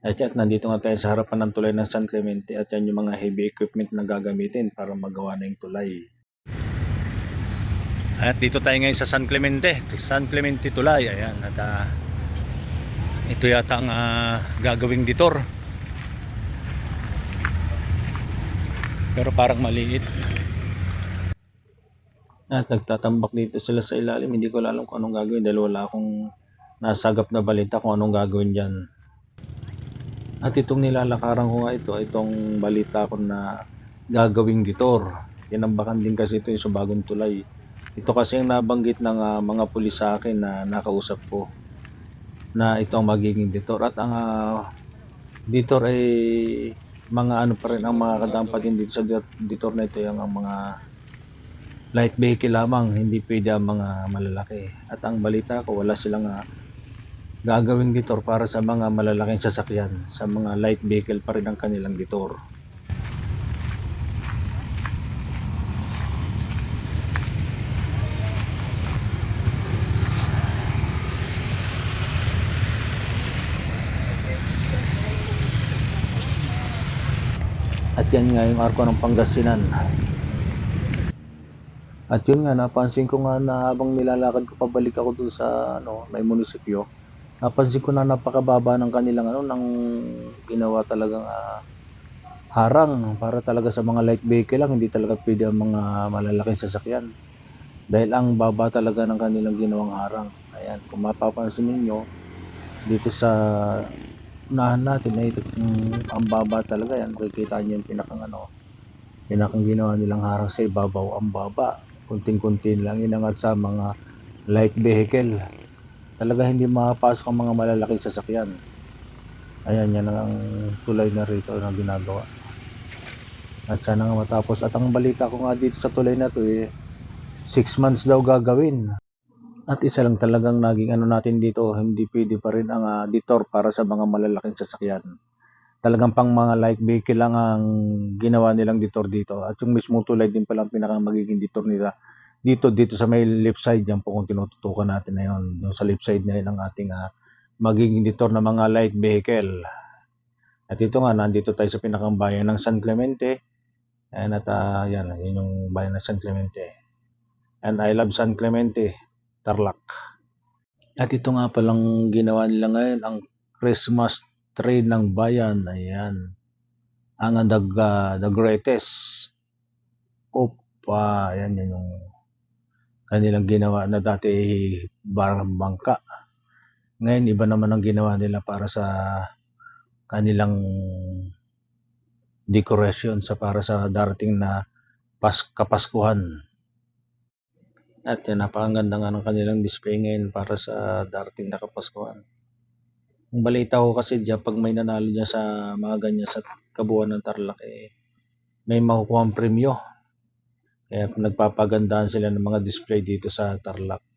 At yan, nandito nga tayo sa harapan ng tulay ng San Clemente at yan yung mga heavy equipment na gagamitin para magawa na yung tulay. At dito tayo ngayon sa San Clemente, San Clemente Tulay. Ayan, at ah, ito yata ang ah, gagawing ditor. Pero parang maliit. At nagtatambak dito sila sa ilalim. Hindi ko alam kung anong gagawin dahil wala akong nasagap na balita kung anong gagawin dyan. At itong nilalakaran ko nga ito, itong balita ko na gagawing ditor. Tinambakan din kasi ito sa bagong tulay. Ito kasi ang nabanggit ng ah, mga pulis sa akin na nakausap ko na ito ang magiging ditor. At ang ah, ditor ay mga ano pa rin ang mga kadampa din dito sa dit- ditor na ito yung ang mga light vehicle lamang, hindi pwede ang mga malalaki. At ang balita ko, wala silang ah, gagawing ditor para sa mga malalaking sasakyan. Sa mga light vehicle pa rin ang kanilang ditor. At yan nga yung arko ng Pangasinan. At yun nga, napansin ko nga na habang nilalakad ko pabalik ako dun sa ano, may munisipyo, napansin ko na napakababa ng kanilang ano, ng ginawa talagang ah, harang para talaga sa mga light vehicle lang, hindi talaga pwede ang mga malalaking sasakyan. Dahil ang baba talaga ng kanilang ginawang harang. Ayan, kung mapapansin ninyo, dito sa unahan natin ay ito, mm, ang baba talaga yan. Makikita nyo yung pinakang ano, pinakang ginawa nilang harang sa ibabaw, ang baba. Kunting-kunti lang inangat sa mga light vehicle. Talaga hindi makapasok ang mga malalaking sasakyan. Ayan, yan ang tulay na rito na ginagawa. At sana nga matapos. At ang balita ko nga dito sa tulay na to eh, 6 months daw gagawin. At isa lang talagang naging ano natin dito, hindi pwede pa rin ang ah, ditor para sa mga malalaking sasakyan. Talagang pang mga light vehicle lang ang ginawa nilang ditor dito. At yung mismo tulay din pala ang pinaka magiging ditor nila dito dito sa may left side yan po kung tinututukan natin na yun. Yung sa left side na yun ang ating ah, magiging ditor ng mga light vehicle. At ito nga, nandito tayo sa pinakang bayan ng San Clemente. Ayan at ah, yan, yun yung bayan ng San Clemente. And I love San Clemente, Tarlac. At ito nga palang ginawa nila ngayon, ang Christmas tree ng bayan. Ayan. Ang uh, the, ah, the greatest of, ah, ayan, yan yung kanilang ginawa na dati barang bangka. Ngayon, iba naman ang ginawa nila para sa kanilang decoration sa para sa darating na pas kapaskuhan. At yan, napakaganda nga ng kanilang display ngayon para sa darating na kapaskuhan. Ang balita ko kasi diyan, pag may nanalo dyan sa mga ganyan sa kabuuan ng Tarlac, eh, may makukuha premyo. Kaya nagpapagandahan sila ng mga display dito sa Tarlac.